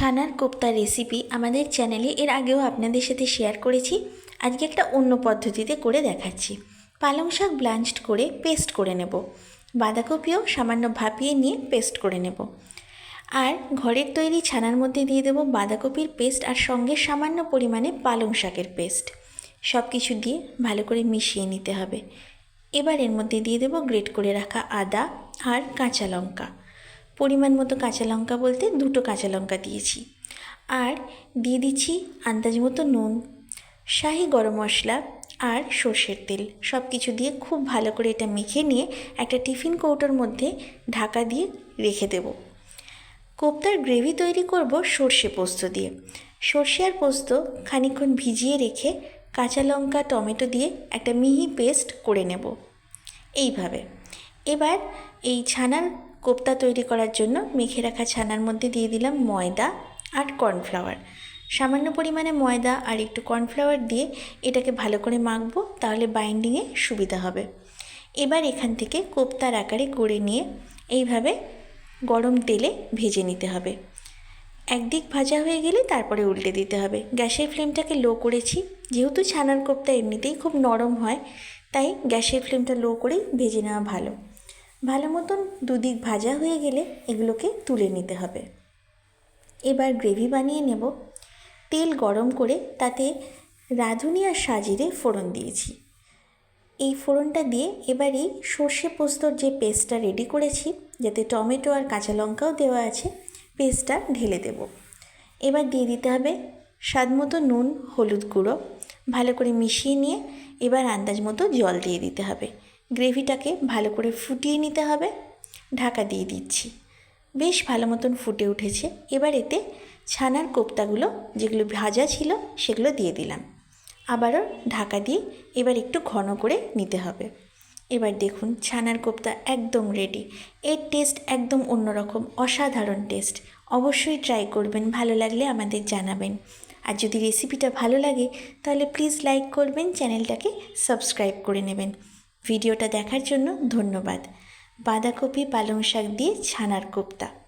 ছানার কোপ্তা রেসিপি আমাদের চ্যানেলে এর আগেও আপনাদের সাথে শেয়ার করেছি। আজকে একটা অন্য পদ্ধতিতে করে দেখাচ্ছি। পালং শাক ব্লাঞ্চড করে পেস্ট করে নেব। বাঁধাকপিও সামান্য ভাপিয়ে নিয়ে পেস্ট করে নেব। আর ঘরের তৈরি ছানার মধ্যে দিয়ে দেবো বাঁধাকপির পেস্ট আর সঙ্গে সামান্য পরিমাণে পালং শাকের পেস্ট সব কিছু দিয়ে ভালো করে মিশিয়ে নিতে হবে। এবার এর মধ্যে দিয়ে দেবো গ্রেট করে রাখা আদা আর কাঁচা লঙ্কা। পরিমাণ মতো কাঁচা লঙ্কা বলতে দুটো কাঁচা লঙ্কা দিয়েছি। আর দিয়ে দিচ্ছি আন্দাজ মতো নুন, শাহি গরম মশলা আর সর্ষের তেল। সব কিছু দিয়ে খুব ভালো করে এটা মেখে নিয়ে একটা টিফিন কৌটোর মধ্যে ঢাকা দিয়ে রেখে দেবো। কোপ্তার গ্রেভি তৈরি করব সর্ষে পোস্ত দিয়ে। সর্ষে আর পোস্ত খানিকক্ষণ ভিজিয়ে রেখে কাঁচা লঙ্কা, টমেটো দিয়ে একটা মিহি পেস্ট করে নেব। এইভাবে। এবার এই ছানার কোপ্তা তৈরি করার জন্য মেখে রাখা ছানার মধ্যে দিয়ে দিলাম ময়দা আর কর্নফ্লাওয়ার। সামান্য পরিমাণে ময়দা আর একটু কর্নফ্লাওয়ার দিয়ে এটাকে ভালো করে মাখবো, তাহলে বাইন্ডিংয়ে সুবিধা হবে। এবার এখান থেকে কোপ্তার আকারে করে নিয়ে এইভাবে গরম তেলে ভেজে নিতে হবে। একদিক ভাজা হয়ে গেলে তারপরে উল্টে দিতে হবে। গ্যাসের ফ্লেমটাকে লো করেছি। যেহেতু ছানার কোপ্তা এমনিতেই খুব নরম হয়, তাই গ্যাসের ফ্লেমটা লো করেই ভেজে নেওয়া ভালো। ভালো মতন দুদিক ভাজা হয়ে গেলে এগুলোকে তুলে নিতে হবে। এবার গ্রেভি বানিয়ে নেব। তেল গরম করে তাতে রাঁধুনি আর সাজিরে ফোড়ন দিয়েছি। এই ফোড়নটা দিয়ে এবার এই সর্ষে পোস্তর যে পেস্টটা রেডি করেছি, যাতে টমেটো আর কাঁচা লঙ্কাও দেওয়া আছে, পেস্টটা ঢেলে দেব। এবার দিয়ে দিতে হবে স্বাদ মতো নুন, হলুদ গুঁড়ো, ভালো করে মিশিয়ে নিয়ে এবার আন্দাজ মতো জল দিয়ে দিতে হবে। গ্রেভিটাকে ভালো করে ফুটিয়ে নিতে হবে। ঢাকা দিয়ে দিচ্ছি। বেশ ভালো মতন ফুটে উঠেছে। এবার এতে ছানার কোপ্তাগুলো, যেগুলো ভাজা ছিল, সেগুলো দিয়ে দিলাম। আবারও ঢাকা দিয়ে এবার একটু ঘন করে নিতে হবে। এবার দেখুন, ছানার কোপ্তা একদম রেডি এর টেস্ট একদম অন্যরকম, অসাধারণ টেস্ট অবশ্যই ট্রাই করবেন, ভালো লাগলে আমাদের জানাবেন। আর যদি রেসিপিটা ভালো লাগে, তাহলে প্লিজ লাইক করবেন চ্যানেলটাকে সাবস্ক্রাইব করে নেবেন। ভিডিওটা দেখার জন্য ধন্যবাদ। বাঁধাকপি পালং শাক দিয়ে ছানার কোপ্তা।